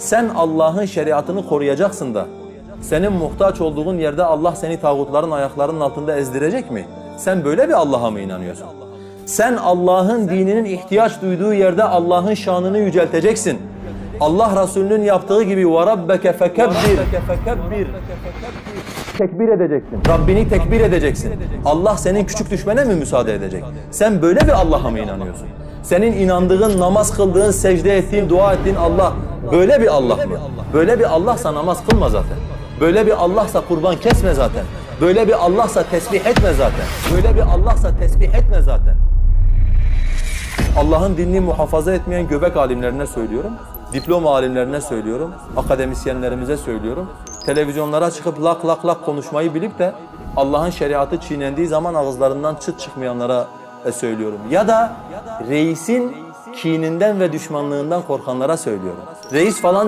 Sen Allah'ın şeriatını koruyacaksın da senin muhtaç olduğun yerde Allah seni tağutların ayaklarının altında ezdirecek mi? Sen böyle bir Allah'a mı inanıyorsun? Sen Allah'ın dininin ihtiyaç duyduğu yerde Allah'ın şanını yücelteceksin. Allah Resulü'nün yaptığı gibi وَرَبَّكَ فَكَبِّرْ Tekbir edeceksin. Rabbini tekbir edeceksin. Allah senin küçük düşmene mi müsaade edecek? Sen böyle bir Allah'a mı inanıyorsun? Senin inandığın, namaz kıldığın, secde ettiğin, dua ettiğin Allah böyle bir Allah mı? Böyle bir Allah'sa namaz kılma zaten. Böyle bir Allah'sa kurban kesme zaten. Böyle bir Allah'sa tesbih etme zaten. Böyle bir Allah'sa tesbih etme zaten. Allah'ın dinini muhafaza etmeyen göbek alimlerine söylüyorum. Diploma alimlerine söylüyorum. Akademisyenlerimize söylüyorum. Televizyonlara çıkıp lak lak lak konuşmayı bilip de Allah'ın şeriatı çiğnendiği zaman ağızlarından çıt çıkmayanlara e, söylüyorum. Ya da reisin kininden ve düşmanlığından korkanlara söylüyorum. Reis falan